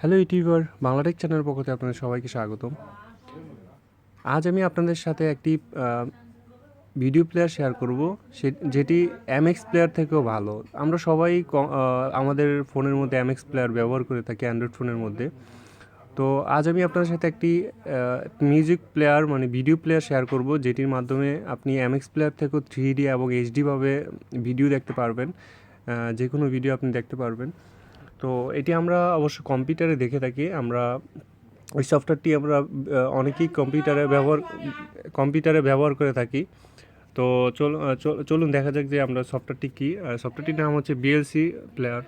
Hello YouTuber Bangla Tech চ্যানেলের পক্ষ থেকে আপনাদের সবাইকে স্বাগতম। আজ আমি আপনাদের সাথে একটি ভিডিও প্লেয়ার শেয়ার করব। সে, যেটি এমএক্স প্লেয়ার থেকেও ভালো। আমরা সবাই আমাদের ফোনের মধ্যে এমএক্স প্লেয়ার ব্যবহার করে থাকি অ্যান্ড্রয়েড ফোনের মধ্যে। তো আজ আমি আপনাদের সাথে একটি মিউজিক প্লেয়ার মানে ভিডিও প্লেয়ার শেয়ার করব, যেটির মাধ্যমে আপনি এমএক্স প্লেয়ার থেকেও থ্রি ডি এবং এইচডিভাবে ভিডিও দেখতে পারবেন। যে কোনো ভিডিও আপনি দেখতে পারবেন। তো এটি আমরা অবশ্য কম্পিউটারে দেখে থাকি। আমরা ওই সফটওয়্যারটি আমরা অনেকেই কম্পিউটারে ব্যবহার কম্পিউটারে ব্যবহার করে থাকি। তো চল চল- চলুন দেখা যাক যে আমরা সফটওয়্যারটি কী। সফটওয়্যারটির নাম হচ্ছে VLC player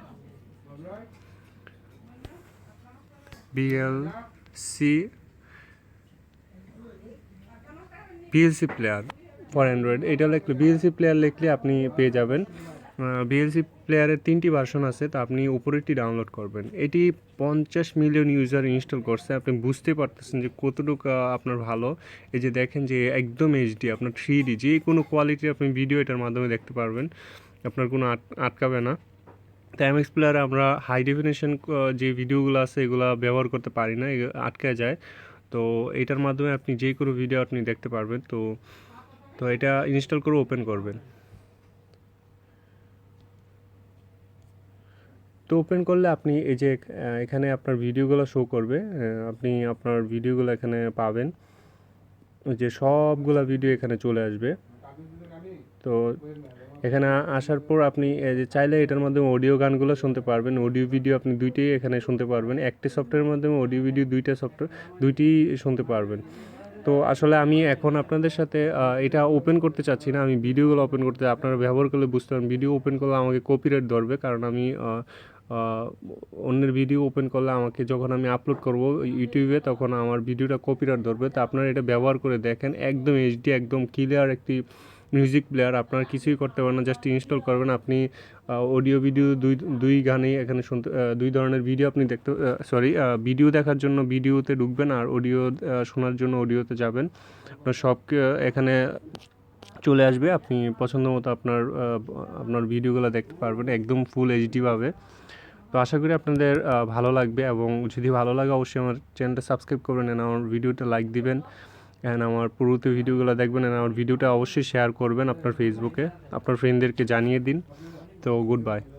VLC VLC player for Android এটা লিখলে বিএলসি প্লেয়ার লিখলে আপনি পেয়ে যাবেন। বিএলসি প্লেয়ারের তিনটি ভার্সন আছে, তা আপনি উপরেরটি ডাউনলোড করবেন। এটি পঞ্চাশ মিলিয়ন ইউজার ইনস্টল করছে, আপনি বুঝতে পারতেছেন যে কতটুকু আপনার ভালো। এই যে দেখেন যে একদম এইচডি আপনার থ্রি ডি যে কোনো কোয়ালিটির আপনি ভিডিও এটার মাধ্যমে দেখতে পারবেন, আপনার কোনো আট- আটকাবে না। তো এমএক্স প্লেয়ারে আমরা হাই ডেফিনেশন যে ভিডিওগুলো আছে, এগুলো ব্যবহার করতে পারি না আটকে যায়। তো এটার মাধ্যমে আপনি যে কোনো ভিডিও আপনি দেখতে পারবেন। তো তো এটা ইনস্টল করে ওপেন করবেন। তো ওপেন করলে আপনি এই যে এখানে আপনার ভিডিওগুলো শো করবে আপনি আপনার ভিডিওগুলো এখানে পাবেন। যে সবগুলা ভিডিও এখানে চলে আসবে। তো এখানে আসার পর আপনি যে চাইলে এটার মাধ্যমে অডিও গানগুলো শুনতে পারবেন। অডিও ভিডিও আপনি দুইটাই এখানে শুনতে পারবেন। একটি সফটওয়্যারের মাধ্যমে অডিও ভিডিও দুইটা সফটওয়্যার দুইটি শুনতে পারবেন। তো আসলে আমি এখন আপনাদের সাথে এটা ওপেন করতে চাচ্ছি না। আমি ভিডিওগুলো ওপেন করতে, আপনারা ব্যবহার করলে বুঝতে পারবেন। ভিডিও ওপেন করলে আমাকে কপিরাইট ধরবে, কারণ আমি অন্যের ভিডিও ওপেন করলে আমাকে যখন আমি আপলোড করব ইউটিউবে তখন আমার ভিডিওটা কপিরাইট ধরবে। তো আপনারা এটা ব্যবহার করে দেখেন, একদম এইচডি একদম ক্লিয়ার একটি মিউজিক প্লেয়ার আপনারা কিছুই করতে পারেন না জাস্ট ইনস্টল করবেন। আপনি অডিও ভিডিও দুই দুই গানেই এখানে শুনতে দুই ধরনের ভিডিও আপনি দেখতে সরি ভিডিও দেখার জন্য ভিডিওতে ঢুকবেন আর অডিও শোনার জন্য অডিওতে যাবেন। আপনার সব এখানে চলে আসবে। আপনি পছন্দ মতো আপনার আপনার ভিডিওগুলো দেখতে পারবেন, একদম ফুল এইচডি পাবে তো আশা করি আপনাদের ভালো লাগবে এবং যদি ভালো লাগে অবশ্যই আমার চ্যানেলটা সাবস্ক্রাইব করবেন and আমার ভিডিওটা লাইক দিবেন অ্যান্ড আমার পুরোতে ভিডিওগুলো দেখবেন অ্যান্ড আমার ভিডিওটা অবশ্যই শেয়ার করবেন আপনার ফেসবুকে আপনার ফ্রেন্ডদেরকে জানিয়ে দিন। তো গুড বাই